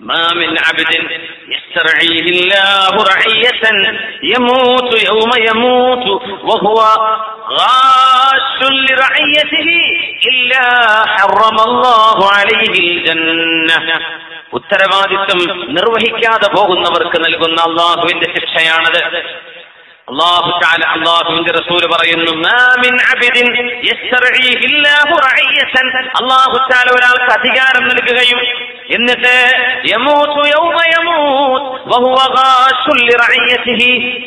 ما من عبد يسترعيه الله رعية يموت يوم يموت وهو غاش لرعيته إلا حرم الله عليه الجنة ഉത്തരവാദിത്വം നിർവഹിക്കാതെ പോകുന്നവർക്ക് നൽകുന്ന അള്ളാഹുവിന്റെ ശിക്ഷയാണത് അള്ളാഹുവിന്റെ റസൂൽ പറയുന്നു അള്ളാഹു ഒരാൾക്ക് അധികാരം നൽകുകയും എന്നിട്ട് യൗമ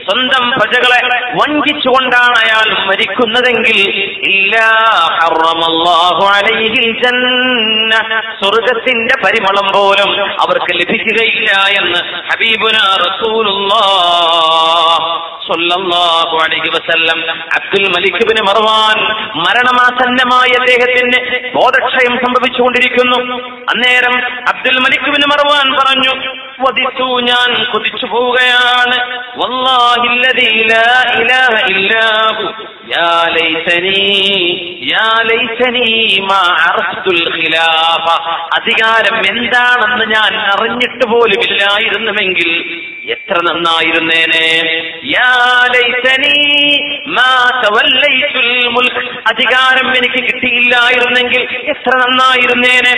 സ്വന്തം പ്രജകളെ വഞ്ചിച്ചുകൊണ്ടാണ് അയാൾ മരിക്കുന്നതെങ്കിൽ സ്വർഗത്തിന്റെ പരിമളം പോലും അവർക്ക് ലഭിക്കുകയില്ല എന്ന് ഹബീബുന അബ്ദുൽ മലിക്കുബിന് മറവാൻ മരണമാസന്നമായ അദ്ദേഹത്തിന് ബോധക്ഷയം സംഭവിച്ചുകൊണ്ടിരിക്കുന്നു. അന്നേരം അബ്ദുൽ മലിക്കുബിന് മറവാൻ പറഞ്ഞു വദിച്ചു ഞാൻ കൊതിച്ചു പോവുകയാണ് വല്ലാഹില്ലദീ ലാ ഇലാഹ ഇല്ലാഹു. അധികാരം എന്താണെന്ന് ഞാൻ അറിഞ്ഞിട്ട് പോലുമില്ലായിരുന്നുവെങ്കിൽ എത്ര നന്നായിരുന്നേനെ? അധികാരം എനിക്ക് കിട്ടിയില്ലായിരുന്നെങ്കിൽ എത്ര നന്നായിരുന്നേനെ?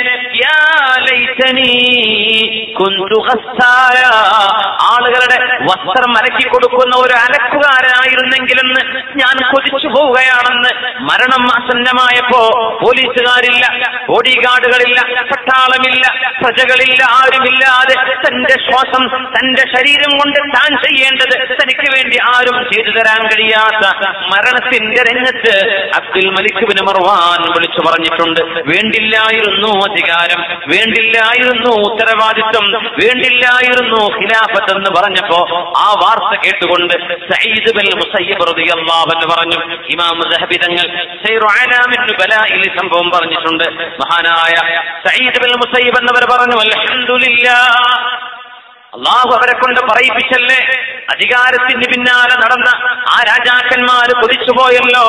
ആളുകളുടെ വസ്ത്രം അലക്കി കൊടുക്കുന്ന ഒരു അലക്കുകാരനായിരുന്നെങ്കിലെന്ന് ഞാൻ കൊതിച്ചു പോവുകയാണെന്ന് മരണം ആസന്നമായപ്പോ പോലീസുകാരില്ല ബോഡി ഗാർഡുകളില്ല പട്ടാളമില്ല പ്രജകളില്ല ആരുമില്ലാതെ തന്റെ ശ്വാസം തന്റെ ശരീരം കൊണ്ട് താൻ ചെയ്യേണ്ടത് തനിക്ക് വേണ്ടി ആരും ചെയ്തു തരാൻ കഴിയാത്ത മരണത്തിന്റെ രംഗത്ത് അബ്ദുൽ മലിക് ബിൻ മർവാൻ വിളിച്ചു പറഞ്ഞിട്ടുണ്ട്. വേണ്ടില്ലായിരുന്നു അധികാരം വേണ്ടില്ലായിരുന്നു ഉത്തരവാദിത്വം വേണ്ടില്ലായിരുന്നു ഖിലാഫത്ത് എന്ന് പറഞ്ഞപ്പോ ആ വാർത്ത കേട്ടുകൊണ്ട് സയ്യിദ് ബിൻ മുസയ്യിബ് റളിയല്ലാഹു അൻഹു പറഞ്ഞു ഇമാം സഹബി തങ്ങൾ ബലായിൽ സംഭവം പറഞ്ഞിട്ടുണ്ട്. മഹാനായ സയ്യിദ് ബിൻ മുസയ്യിബ് എന്നവർ പറഞ്ഞു അൽഹംദുലില്ലാഹ്. അള്ളാഹു അവരെ കൊണ്ട് പറയിപ്പിച്ചല്ലേ? അധികാരത്തിന് പിന്നാലെ നടന്ന ആ രാജാക്കന്മാർ കുതിച്ചുപോയല്ലോ.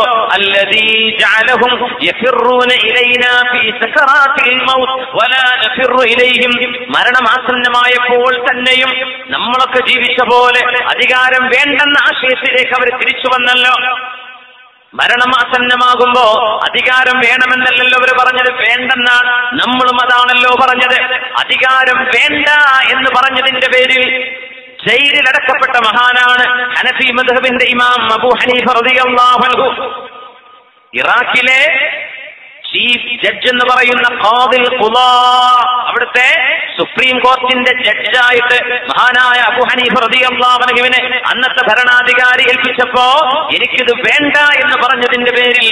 മരണമാസന്നമായപ്പോൾ തന്നെയും നമ്മളൊക്കെ ജീവിച്ച പോലെ അധികാരം വേണ്ടെന്ന ആശയത്തിലേക്ക് അവർ തിരിച്ചു വന്നല്ലോ. മരണമാസന്നമാകുമ്പോ അധികാരം വേണമെന്നല്ലല്ലോ അവർ പറഞ്ഞത്. വേണ്ടെന്നാണ് നമ്മളും അതാണല്ലോ പറഞ്ഞത്. അധികാരം വേണ്ട എന്ന് പറഞ്ഞതിന്റെ പേരിൽ ജയിലിൽ അടക്കപ്പെട്ട മഹാനാണ് ഹനഫി മധുബിന്റെ ഇമാം അബു ഹനീഫ് റളിയല്ലാഹു അൻഹു. ഇറാഖിലെ ചീഫ് ജഡ്ജ് എന്ന് പറയുന്ന ഖാദിൽ ഖുലാ അവിടുത്തെ സുപ്രീം കോർട്ടിന്റെ ജഡ്ജായിട്ട് മഹാനായ അബുഹനി ഹനീഫ് റളിയല്ലാഹു അൻഹുവിനെ അന്നത്തെ ഭരണാധികാരി ഏൽപ്പിച്ചപ്പോ എനിക്കിത് വേണ്ട എന്ന് പറഞ്ഞതിന്റെ പേരിൽ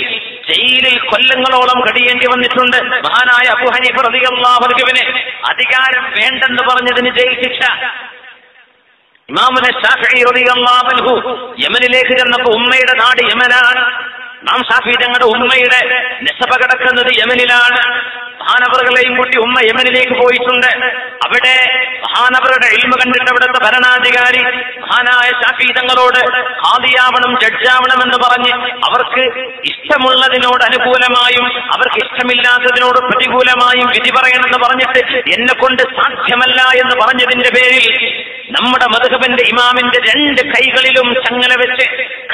ജയിലിൽ കൊല്ലങ്ങളോളം കടിയേണ്ടി വന്നിട്ടുണ്ട്. മഹാനായ അബുഹനി ഹനീഫ് റളിയല്ലാഹു അൻഹുവിനെ അധികാരം വേണ്ടെന്ന് പറഞ്ഞതിന് ജയിൽ ശിക്ഷ. ഇമാമനെ യമനിലേക്ക് ചെന്നപ്പോ ഉമ്മയുടെ നാട് യമനാണ്. നാം ഷാഫി ഉമ്മയുടെ നെസഭ കിടക്കുന്നത് യമനിലാണ്. മഹാനവറുകളെയും കൂട്ടി ഉമ്മ യമനിലേക്ക് പോയിട്ടുണ്ട്. അവിടെ മഹാനവറുടെ ഇൽമ കണ്ടിട്ട് അവിടുത്തെ ഭരണാധികാരി മഹാനായ ഷാഫി ഹാദിയാവണം ജഡ്ജാവണം എന്ന് പറഞ്ഞ് അവർക്ക് ഇഷ്ടമുള്ളതിനോട് അനുകൂലമായും അവർക്ക് ഇഷ്ടമില്ലാത്തതിനോട് പ്രതികൂലമായും വിധി പറയണമെന്ന് പറഞ്ഞിട്ട് എന്നെ കൊണ്ട് സാധ്യമല്ല എന്ന് പറഞ്ഞതിന്റെ പേരിൽ നമ്മുടെ മധുഹബന്റെ ഇമാമിന്റെ രണ്ട് കൈകളിലും ചങ്ങല വെച്ച്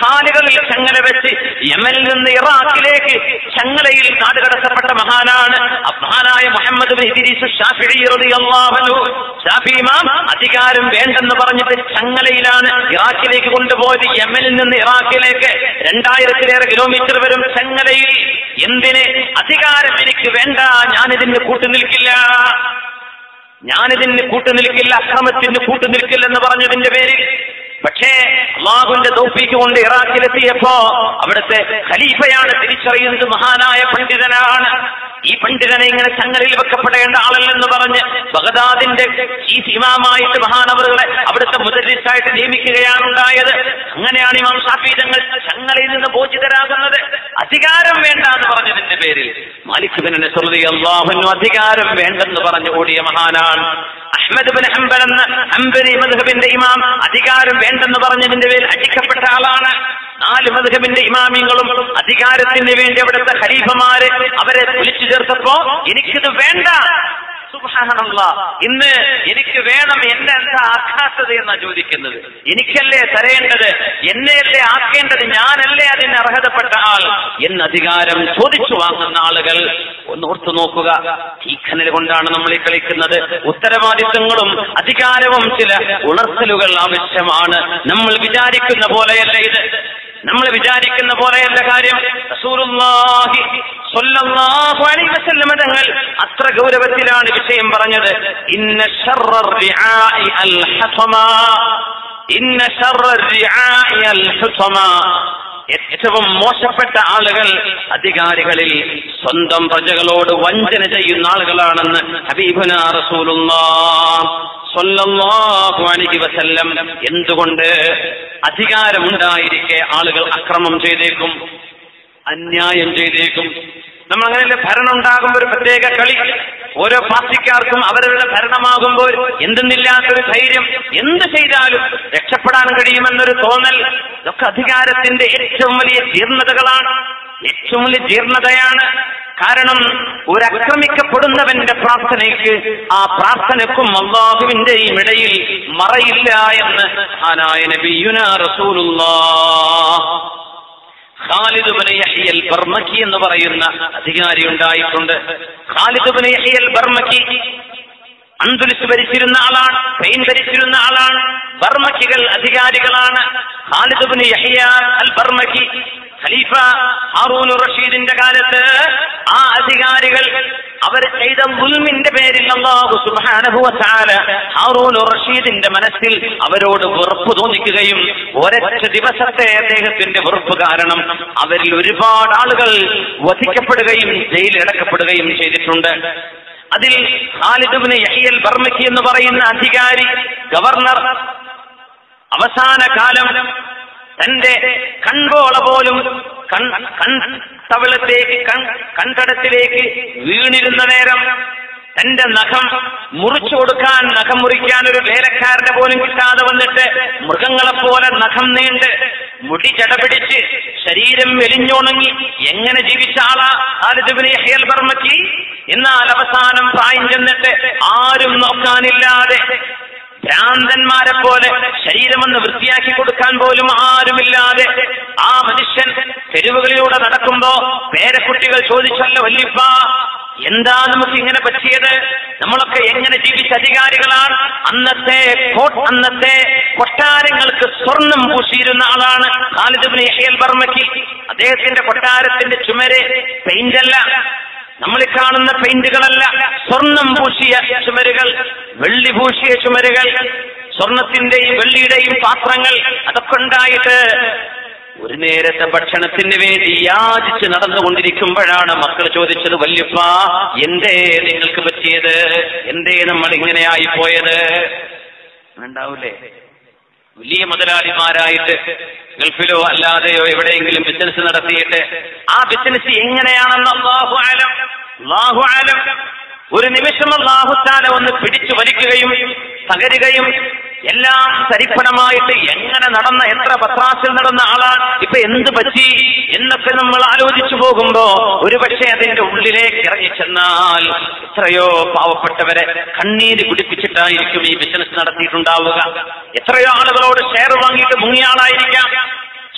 കാലുകളിൽ ചങ്ങല വെച്ച് യമനിൽ നിന്ന് ഇറാഖിലേക്ക് ചങ്ങലയിൽ നാടുകടത്തപ്പെട്ട മഹാനാണ് അബ്ബാനായ മുഹമ്മദ് ഇമാം അധികാരം വേണ്ടെന്ന് പറഞ്ഞിട്ട് ചങ്ങലയിലാണ് ഇറാഖിലേക്ക് കൊണ്ടുപോയത്. യമനിൽ നിന്ന് ഇറാഖിലേക്ക് രണ്ടായിരത്തിലേറെ കിലോമീറ്റർ വരും ചങ്ങലയിൽ. എന്തിന്? അധികാരം എനിക്ക് വേണ്ട ഞാനിതിന് കൂട്ടുനിൽക്കില്ല ഞാനിതിന് കൂട്ടുനിൽക്കില്ല അക്രമത്തിന് കൂട്ടുനിൽക്കില്ലെന്ന് പറഞ്ഞതിന്റെ പേരിൽ. പക്ഷേ അള്ളാഹുവിന്റെ ദൗഫീക്ക് കൊണ്ട് ഇറാഖിലെത്തിയപ്പോ അവിടുത്തെ ഖലീഫയാണ് തിരിച്ചറിയുന്നത് മഹാനായ പണ്ഡിതനാണ്. ഈ പണ്ഡിതനെ ഇങ്ങനെ ചങ്ങലിൽ വെക്കപ്പെടേണ്ട ആളല്ലെന്ന് പറഞ്ഞ് ബഗദാദിന്റെ ചീഫ് ഇമാമായിട്ട് മഹാനവറുകളെ അവിടുത്തെ മുദരിസായിട്ട് നിയമിക്കുകയാണുണ്ടായത്. അങ്ങനെയാണ് ഇമാം ഷാഫി തങ്ങൾ തങ്ങളിൽ നിന്ന് ബോധിതരാകുന്നത് അധികാരം വേണ്ട എന്ന് പറഞ്ഞതിന്റെ പേരിൽ മാലിക് ബിൻ നസ്റുദ്ദീ അള്ളാഹുനു അധികാരം വേണ്ടെന്ന് പറഞ്ഞു ഓടിയ മഹാനാണ്. അഹ്മദ് ബിൻ ഹംബൽ എന്ന ഹംബലി മദ്ഹബിന്റെ ഇമാം അധികാരം വേണ്ടെന്ന് പറഞ്ഞതിന്റെ പേരിൽ അടിക്കപ്പെട്ട ആളാണ്. നാല് മധുഹബിന്റെ ഇമാമിങ്ങളും അധികാരത്തിന് വേണ്ടി അവിടുത്തെ ഖലീഫമാര് അവരെ വിളിച്ചു ചേർത്തപ്പോ എനിക്കിത് വേണ്ട. ഇന്ന് എനിക്ക് വേണം എന്നെ എന്താ ആക്കാത്തത് എന്നാ ചോദിക്കുന്നത്. എനിക്കല്ലേ തരേണ്ടത്? എന്നെയല്ലേ ആക്കേണ്ടത്? ഞാനല്ലേ അതിന് അർഹതപ്പെട്ട ആൾ? എന്ന അധികാരം ചോദിച്ചു വാങ്ങുന്ന ആളുകൾ ഒന്ന് ഓർത്തു നോക്കുക. ഈ കൊണ്ടാണ് നമ്മൾ ഈ കളിക്കുന്നത്. ഉത്തരവാദിത്വങ്ങളും അധികാരവും ചില ഉണർത്തലുകൾ ആവശ്യമാണ്. നമ്മൾ വിചാരിക്കുന്ന പോലെയല്ല ഇത്. നമ്മൾ വിചാരിക്കുന്ന പോലെയല്ല കാര്യം. തങ്ങൾ അത്ര ഗൗരവത്തിലാണ് വിഷയം പറഞ്ഞത്. ഇന്ന ഇന്ന ഏറ്റവും മോശപ്പെട്ട ആളുകൾ അധികാരികളിൽ സ്വന്തം പ്രജകളോട് വഞ്ചന ചെയ്യുന്ന ആളുകളാണെന്ന് ഹബീബുന റസൂലുള്ളാഹ്. സ്വല്ലല്ലാഹു അലൈഹി വസല്ലം. എന്തുകൊണ്ട് അധികാരമുണ്ടായിരിക്കെ ആളുകൾ അക്രമം ചെയ്തേക്കും അന്യായം ചെയ്തേക്കും? നമ്മൾ അങ്ങനെയല്ലേ ഭരണം ഉണ്ടാകുമ്പോൾ ഒരു പ്രത്യേക കളി. ഓരോ പാർട്ടിക്കാർക്കും അവരവരുടെ ഭരണമാകുമ്പോൾ എന്തെന്നില്ലാത്തൊരു ധൈര്യം. എന്ത് ചെയ്താലും രക്ഷപ്പെടാൻ കഴിയുമെന്നൊരു തോന്നൽ. ഇതൊക്കെ അധികാരത്തിന്റെ ഏറ്റവും വലിയ ജീർണതകളാണ്. ഏറ്റവും വലിയ ജീർണതയാണ്. കാരണം ഒരക്രമിക്കപ്പെടുന്നവന്റെ പ്രാർത്ഥനയ്ക്ക് ആ പ്രാർത്ഥനക്കും അള്ളാഹുവിന്റെയും ഇടയിൽ മറയില്ല എന്ന് ആനായ നബിയുന റസൂലുള്ള യഹ്യൽ ബർമക്കി എന്ന് പറയുന്ന അധികാരി ഉണ്ടായിട്ടുണ്ട്. ഖാലിദ് ബിൻ യഹ്യൽ ബർമക്കി അന്തുലിസ് ഭരിച്ചിരുന്ന ആളാണ് പെയിൻ ഭരിച്ചിരുന്ന ആളാണ് ബർമക്കികൾ അധികാരികളാണ്. ഖാലിദുബിന് യഹ്യ അൽ ബർമക്കി ഖലീഫ ഹറൂൻ റഷീദിന്റെ കാലത്ത് ആ അധികാരികൾ അവർ ചെയ്ത മുൽമിന്റെ പേരിൽ അള്ളാഹു സുബ്ഹാനഹു വതആല ഹാറൂൻ റഷീദിന്റെ മനസ്സിൽ അവരോട് വെറുപ്പ് തോന്നിക്കുകയും ഒരൊറ്റ ദിവസത്തെ അദ്ദേഹത്തിന്റെ വെറുപ്പ് കാരണം അവരിൽ ഒരുപാട് ആളുകൾ വധിക്കപ്പെടുകയും ജയിലിലടക്കപ്പെടുകയും ചെയ്തിട്ടുണ്ട്. അതിൽ ഖാലിദുബിന് യഹിയൽ ബർമക്കി എന്ന് പറയുന്ന അധികാരി ഗവർണർ അവസാന കാലം തന്റെ കൺപോള പോലും കൺ കൺകടത്തിലേക്ക് കൺ വീണിരുന്ന നേരം തന്റെ നഖം മുറിച്ചു കൊടുക്കാൻ നഖം മുറിക്കാൻ ഒരു വേലക്കാരനെ പോലും കിട്ടാതെ വന്നിട്ട് മൃഗങ്ങളെപ്പോലെ നഖം നീണ്ട് മുടി ചടപിടിച്ച് ശരീരം വെലിഞ്ഞുണങ്ങി എങ്ങനെ ജീവിച്ച ആളാ? ബർമക്കി എന്നാൽ അവസാനം പ്രായം ചെന്നിട്ട് ആരും നോക്കാനില്ലാതെ ഭ്രാന്തന്മാരെ പോലെ ശരീരമൊന്ന് വൃത്തിയാക്കി കൊടുക്കാൻ പോലും ആരുമില്ലാതെ ആ മനുഷ്യൻ തെരുവുകളിലൂടെ നടക്കുമ്പോ പേരക്കുട്ടികൾ ചോദിച്ചല്ലോ വല്യപ്പ എന്താ നമുക്ക് ഇങ്ങനെ പറ്റിയത്? നമ്മളൊക്കെ എങ്ങനെ ജീവിച്ച അധികാരികളാണ്? അന്നത്തെ അന്നത്തെ കൊട്ടാരങ്ങൾക്ക് സ്വർണം പൂശിയിരുന്ന ആളാണ് ഖാലിദ് യഹ്യൽ ബർമക്കി അദ്ദേഹത്തിന്റെ കൊട്ടാരത്തിന്റെ ചുമരെ പെയിന്റ് അല്ല നമ്മൾ കാണുന്ന പെയിന്റുകളല്ല. സ്വർണം പൂശിയ ചുമരുകൾ വെള്ളി പൂശിയ ചുമരുകൾ സ്വർണത്തിന്റെയും വെള്ളിയുടെയും പാത്രങ്ങൾ അതൊക്കെ ഉണ്ടായിട്ട് ഒരു നേരത്തെ ഭക്ഷണത്തിന് വേണ്ടി യാചിച്ച് നടന്നുകൊണ്ടിരിക്കുമ്പോഴാണ് മക്കൾ ചോദിച്ചത് വല്യപ്പ എന്തേ നിങ്ങൾക്ക് പറ്റിയത്? എന്തേ നമ്മൾ ഇങ്ങനെയായി പോയത് ഉണ്ടാവൂലേ വലിയ മുതലാളിമാരായിട്ട് ഗൾഫിലോ അല്ലാതെയോ എവിടെയെങ്കിലും ബിസിനസ് നടത്തിയിട്ട് ആ ബിസിനസ് എങ്ങനെയാണെന്ന് അള്ളാഹു ആലം ആലം ഒരു നിമിഷം അള്ളാഹുത്താല ഒന്ന് പിടിച്ചു വലിക്കുകയും തകരുകയും എല്ലാം സരിപ്പണമായിട്ട് എങ്ങനെ നടന്ന എത്ര പത്രാസിൽ നടന്ന ആളാണ് ഇപ്പൊ എന്ത് പറ്റി എന്നൊക്കെ നമ്മൾ ആലോചിച്ചു പോകുമ്പോ ഒരുപക്ഷെ അതിന്റെ ഉള്ളിലേക്ക് ഇറങ്ങി ചെന്നാൽ എത്രയോ പാവപ്പെട്ടവരെ കണ്ണീര് കുടിപ്പിച്ചിട്ടായിരിക്കും ഈ ബിസിനസ് നടത്തിയിട്ടുണ്ടാവുക. എത്രയോ ആളുകളോട് ഷെയർ വാങ്ങിയിട്ട് മുങ്ങിയ ആളായിരിക്കാം.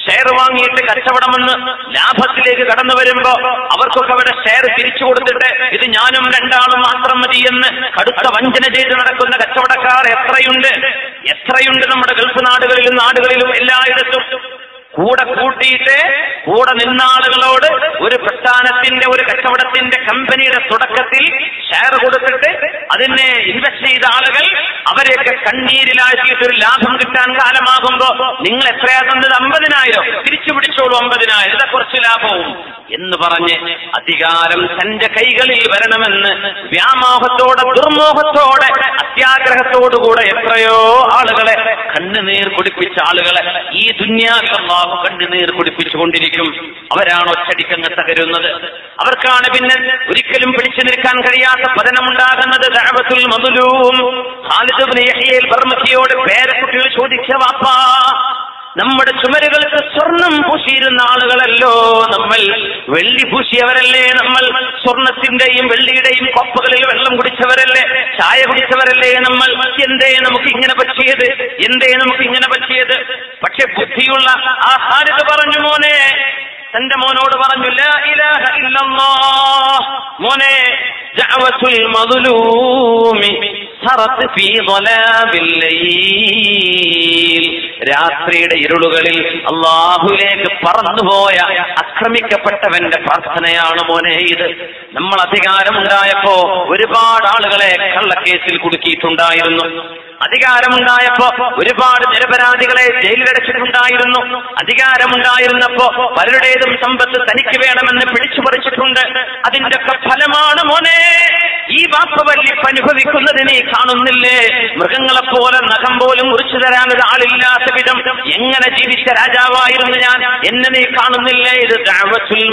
ഷെയർ വാങ്ങിയിട്ട് കച്ചവടമെന്ന് ലാഭത്തിലേക്ക് കടന്നു വരുമ്പോ അവർക്കൊക്കെ അവരുടെ ഷെയർ തിരിച്ചു കൊടുത്തിട്ട് ഇത് ഞാനും രണ്ടാളും മാത്രം മതി എന്ന് കടുത്ത വഞ്ചന ചെയ്ത് നടക്കുന്ന കച്ചവടക്കാർ എത്രയുണ്ട്? എത്രയുണ്ട് നമ്മുടെ ഗൾഫ് നാടുകളിലും നാടുകളിലും എല്ലായിടത്തും? കൂടെ കൂട്ടിയിട്ട് കൂടെ നിന്ന ആളുകളോട് ഒരു പ്രസ്ഥാനത്തിന്റെ ഒരു കച്ചവടത്തിന്റെ കമ്പനിയുടെ തുടക്കത്തിൽ ഷെയർ കൊടുത്തിട്ട് അതിനെ ഇൻവെസ്റ്റ് ചെയ്ത ആളുകൾ അവരെയൊക്കെ കണ്ണീരിലാക്കിയിട്ട് ഒരു ലാഭം കിട്ടാൻ കാലമാകുമ്പോ നിങ്ങൾ എത്രയാ തന്നത്? അമ്പതിനായിരം. തിരിച്ചു പിടിച്ചോളൂ അമ്പതിനായിരം. കുറച്ച് ലാഭവും. എന്ന് പറഞ്ഞ് അധികാരം തന്റെ കൈകളിൽ വരണമെന്ന് വ്യാമോഹത്തോടെ ദുർമോഹത്തോടെ അത്യാഗ്രഹത്തോടുകൂടെ എത്രയോ ആളുകളെ കണ്ണുനീർ കുടിപ്പിച്ച ആളുകളെ ഈ ദുന്യാവിൽ അള്ളാഹു കണ്ണുനീർ കുടിപ്പിച്ചുകൊണ്ടിരിക്കും. അവരാണ് ഒറ്റടിക്കങ്ങ് തകരുന്നത്. അവർക്കാണ് പിന്നെ ഒരിക്കലും പിടിച്ചു നിൽക്കാൻ കഴിയാത്ത പതനമുണ്ടാകുന്നത്. ബർമക്കിയോട് പേരക്കുട്ടികൾ ചോദിച്ച വാപ്പാ നമ്മുടെ ചുമരുകൾക്ക് സ്വർണം പൂശിയിരുന്ന ആളുകളല്ലോ നമ്മൾ. വെള്ളി പൂശിയവരല്ലേ നമ്മൾ? സ്വർണത്തിന്റെയും വെള്ളിയുടെയും കപ്പുകളിൽ വെള്ളം കുടിച്ചവരല്ലേ? ചായ കുടിച്ചവരല്ലേ നമ്മൾ? എന്തേ നമുക്ക് ഇങ്ങനെ പറ്റിയത്? എന്തേ നമുക്ക് ഇങ്ങനെ പറ്റിയത്? പക്ഷെ ബുദ്ധിയുള്ള ആ പറഞ്ഞു മോനെ തന്റെ മോനോട് പറഞ്ഞു ഇലാഹ മോനെ രാത്രിയുടെ ഇരുളുകളിൽ അള്ളാഹുലേക്ക് പറന്നുപോയ ആക്രമിക്കപ്പെട്ടവന്റെ പ്രാർത്ഥനയാണ് മോനെ ഇത്. നമ്മൾ അധികാരമുണ്ടായപ്പോ ഒരുപാട് ആളുകളെ കള്ളക്കേസിൽ കുടുക്കിയിട്ടുണ്ടായിരുന്നു. അധികാരമുണ്ടായപ്പോ ഒരുപാട് നിരപരാധികളെ ജയിലിലടച്ചിട്ടുണ്ടായിരുന്നു. അധികാരമുണ്ടായിരുന്നപ്പോ പലരുടേതും സമ്പത്ത് തനിക്ക് വേണമെന്ന് പിടിച്ചു പറിച്ചിട്ടുണ്ട് അതിന്റെ ഫലമാണ് മോനെ. ഈ വാപ്പവല്ലിപ്പ് അനുഭവിക്കുന്നത് നീ കാണുന്നില്ലേ? മൃഗങ്ങളെ പോലെ നഖം പോലും മുറിച്ചു തരാൻ ഒരാളില്ലാത്ത വിധം എങ്ങനെ ജീവിച്ച രാജാവായിരുന്നു ഞാൻ? എന്നെ നീ കാണുന്നില്ലേ? ഇത് ദഅവത്തുൽ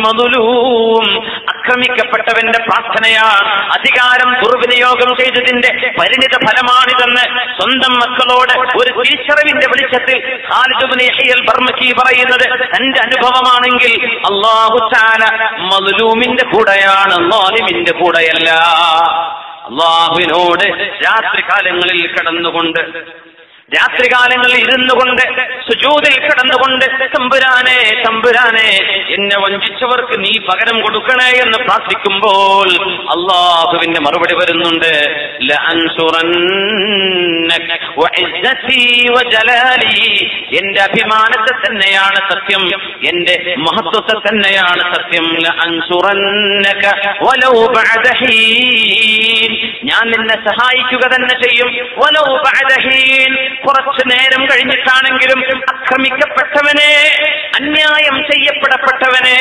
അക്രമിക്കപ്പെട്ടവന്റെ പ്രാർത്ഥനയാണ് അധികാരം ദുർവിനിയോഗം ചെയ്തതിന്റെ പരിണിത ഫലമാണിതെന്ന് സ്വന്തം മക്കളോട് ഒരു തിരിച്ചറിവിന്റെ വെളിച്ചത്തിൽ ബർമക്കി പറയുന്നത് തന്റെ അനുഭവമാണെങ്കിൽ അള്ളാഹു മതുലൂമിന്റെ കൂടെയാണ് മാലിമിന്റെ കൂടെയല്ല. അള്ളാഹുവിനോട് രാത്രികാലങ്ങളിൽ കിടന്നുകൊണ്ട് രാത്രികാലങ്ങളിൽ ഇരുന്നു കൊണ്ട് സുജൂതിൽ കിടന്നുകൊണ്ട് തമ്പുരാനെ തമ്പുരാനെ എന്നെ വഞ്ചിച്ചവർക്ക് നീ പകരം കൊടുക്കണേ എന്ന് പ്രാർത്ഥിക്കുമ്പോൾ അള്ളാഹുവിന്റെ മറുപടി വരുന്നുണ്ട്. എന്റെ അഭിമാനത്തെ തന്നെയാണ് സത്യം എന്റെ മഹത്വത്തെ തന്നെയാണ് സത്യം ഞാൻ നിന്നെ സഹായിക്കുക തന്നെ ചെയ്യും. കുറച്ചു നേരം കഴിഞ്ഞിട്ടാണെങ്കിലും ആക്രമിക്കപ്പെട്ടവനെ അന്യായം ചെയ്യപ്പെടപ്പെട്ടവനെ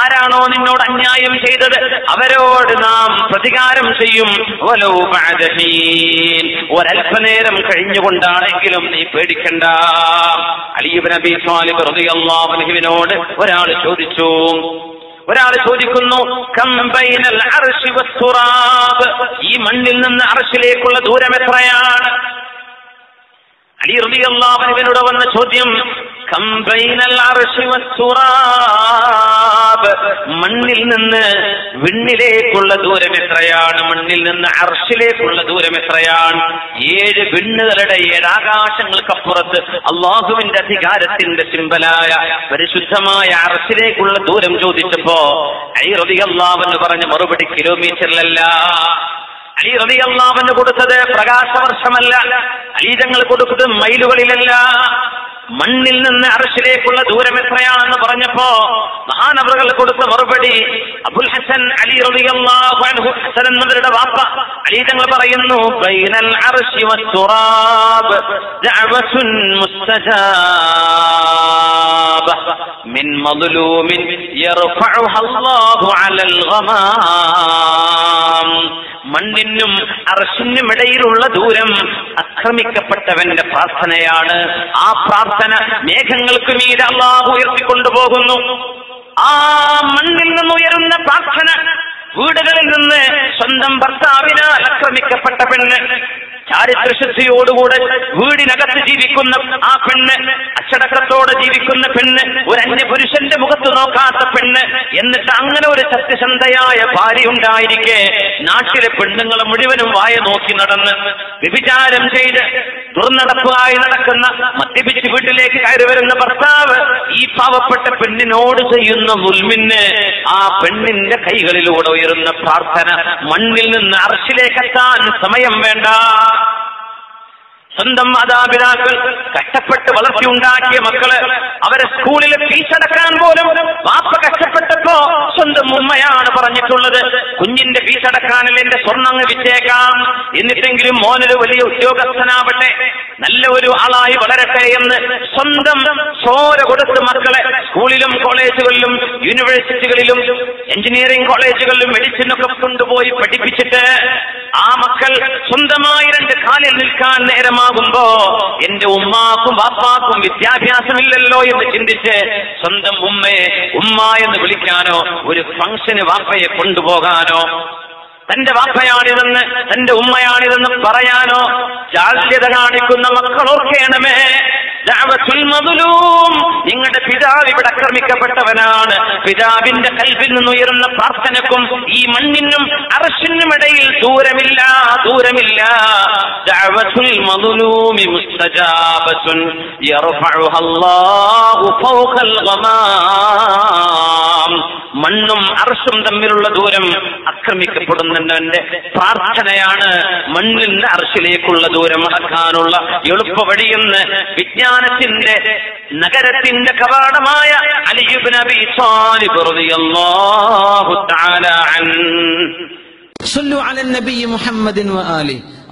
ആരാണോ നിന്നോട് അന്യായം ചെയ്തത്? അവരോട് നാം പ്രതികാരം ചെയ്യും. ഒരൽപനേരം കഴിഞ്ഞുകൊണ്ടാണെങ്കിലും നീ പേടിക്കണ്ട. അലീബ് നബി സ്വാലിബ് റളിയല്ലാഹു അൻഹുവിനോട് ഒരാൾ ചോദിച്ചു. ഒരാൾ ചോദിക്കുന്നു ഈ മണ്ണിൽ നിന്ന് അറശിലേക്കുള്ള ദൂരം എത്രയാണ്? അലി റളിയല്ലാഹുവിനോട് വന്ന ചോദ്യം മണ്ണിൽ നിന്ന് വിണ്ണിലേക്കുള്ള ദൂരം എത്രയാണ്? മണ്ണിൽ നിന്ന് അർഷിലേക്കുള്ള ദൂരം എത്രയാണ്? ഏഴ് വിണ്ണുകളുടെ ഏഴ് ആകാശങ്ങൾക്കപ്പുറത്ത് അള്ളാഹുവിന്റെ അധികാരത്തിന്റെ സിമ്പലായ പരിശുദ്ധമായ അർഷിലേക്കുള്ള ദൂരം ചോദിച്ചപ്പോ ഐ റളിയല്ലാഹു പറഞ്ഞ മറുപടി കിലോമീറ്ററിലല്ല. അലി റബി അള്ളാവിന് കൊടുത്തത് പ്രകാശവർഷമല്ല. അലീജങ്ങൾ കൊടുത്തത് മൈലുകളിലല്ല. മണ്ണിൽ നിന്ന് അറശിലേക്കുള്ള ദൂരം എത്രയാണെന്ന് പറഞ്ഞപ്പോ മഹാനവറുകൾ കൊടുത്ത മറുപടി അബുൽ ഹസൻ അലി ഹസൻ എന്നവരുടെ വാപ്പ. അലീജങ്ങൾ പറയുന്നു ബൈനൽ അർശി വസ്തുറാബ് ദഅവത്തുൻ മുസ്തജാബ മിൻ മദ്ലൂമിൻ അലൽ ഗമാം. മണ്ണിനും അർഷിനും ഇടയിലുള്ള ദൂരം ആക്രമിക്കപ്പെട്ടവന്റെ പ്രാർത്ഥനയാണ്. ആ പ്രാർത്ഥന മേഘങ്ങൾക്ക് മീതെ അള്ളാഹു ഉയർത്തിക്കൊണ്ടുപോകുന്നു. ആ മണ്ണിൽ നിന്ന് ഉയരുന്ന പ്രാർത്ഥന വീടുകളിൽ നിന്ന് സ്വന്തം ഭർത്താവിനാൽ ആക്രമിക്കപ്പെട്ട പെണ്ണ് ചാരിത്രശുദ്ധിയോടുകൂടെ വീടിനകത്ത് ജീവിക്കുന്ന ആ പെണ്ണ് അച്ചടക്കത്തോടെ ജീവിക്കുന്ന പെണ്ണ് ഒരു അന്യപുരുഷന്റെ മുഖത്ത് നോക്കാത്ത പെണ്ണ് എന്നിട്ട് അങ്ങനെ ഒരു സത്യസന്ധയായ ഭാര്യ ഉണ്ടായിരിക്കെ നാട്ടിലെ പെണ്ണുങ്ങൾ മുഴുവനും വായ നോക്കി നടന്ന് വ്യഭിചാരം ചെയ്ത് ദുർനടപ്പായി നടക്കുന്ന മദ്യപിച്ച് വീട്ടിലേക്ക് കയറി വരുന്ന ഭർത്താവ് ഈ പാവപ്പെട്ട പെണ്ണിനോട് ചെയ്യുന്ന മുൽമിന് ആ പെണ്ണിന്റെ കൈകളിലൂടെ ഉയരുന്ന പ്രാർത്ഥന മണ്ണിൽ നിന്ന് അർശിലേക്കെത്താൻ സമയം വേണ്ട. സ്വന്തം മാതാപിതാക്കൾ കഷ്ടപ്പെട്ട് വളർത്തിയുണ്ടാക്കിയ മക്കൾ അവരെ സ്കൂളിൽ ഫീസ് അടക്കാൻ പോലും വാപ്പ കഷ്ടപ്പെട്ടപ്പോ സ്വന്തം ഉമ്മയാണ് പറഞ്ഞിട്ടുള്ളത്. കുഞ്ഞിന്റെ ഫീസ് എന്റെ സ്വർണങ്ങ് വിറ്റേക്കാം. എന്നിട്ടെങ്കിലും മോനൊരു വലിയ ഉദ്യോഗസ്ഥനാവട്ടെ. നല്ല ഒരു ആളായി വളരട്ടെ എന്ന് സ്വന്തം ചോര കൊടുത്ത് മക്കളെ സ്കൂളിലും കോളേജുകളിലും യൂണിവേഴ്സിറ്റികളിലും എഞ്ചിനീയറിംഗ് കോളേജുകളിലും മെഡിസിനൊക്കെ കൊണ്ടുപോയി പഠിപ്പിച്ചിട്ട് ആ മക്കൾ സ്വന്തമായി രണ്ട് കാലിൽ നിൽക്കാൻ നേരമാകുമ്പോ എന്റെ ഉമ്മാക്കും വാപ്പാക്കും വിദ്യാഭ്യാസമില്ലല്ലോ എന്ന് ചിന്തിച്ച് സ്വന്തം ഉമ്മയെ ഉമ്മ എന്ന് വിളിക്കാനോ ഒരു ഫംഗ്ഷന് വാപ്പയെ കൊണ്ടുപോകാനോ തന്റെ വാപ്പയാണിതെന്ന് തന്റെ ഉമ്മയാണിതെന്ന് പറയാനോ ജാഗ്രത കാണിക്കുന്ന മക്കൾ ഓർക്കേണമേ നിങ്ങളുടെ പിതാവ് ഇവിടെ ആക്രമിക്കപ്പെട്ടവനാണ് പിതാവിന്റെ കൽവിൽ നിന്നുയരുന്ന പ്രാർത്ഥനക്കും ഈ മണ്ണിനും അറശിനും ഇടയിൽ ദൂരമില്ല ദൂരമില്ല ദഅവത്തുൽ മദ്ലൂമി മുസ്തജാബത്തുൻ യർഫഉഹ അല്ലാഹു ഫൗഖൽ ഗമാം മണ്ണും അർഷും തമ്മിലുള്ള ദൂരം ആക്രമിക്കപ്പെടുന്നവന്റെ പ്രാർത്ഥനയാണ് മണ്ണിൽ നിന്ന് അർഷിലേക്കുള്ള ദൂരം അടക്കാനുള്ള എളുപ്പ വഴിയെന്ന് വിജ്ഞാനത്തിന്റെ നഗരത്തിന്റെ കവാടമായ അലിയുബ് നബി സാലിബ് റളിയല്ലാഹു തആല അൻഹു صلوا على النبي محمد وآله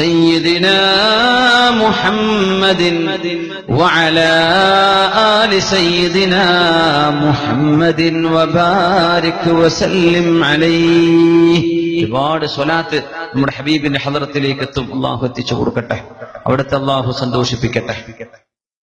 سيدنا محمد وعلى آل سيدنا محمد وبارك وسلم عليه ഒരുപാട് സ്വലാത്ത് നമ്മുടെ ഹബീബിന്റെ ഹലറത്തിലേക്ക് എത്തും അള്ളാഹു എത്തിച്ചു കൊടുക്കട്ടെ അവിടുത്തെ അള്ളാഹു സന്തോഷിപ്പിക്കട്ടെ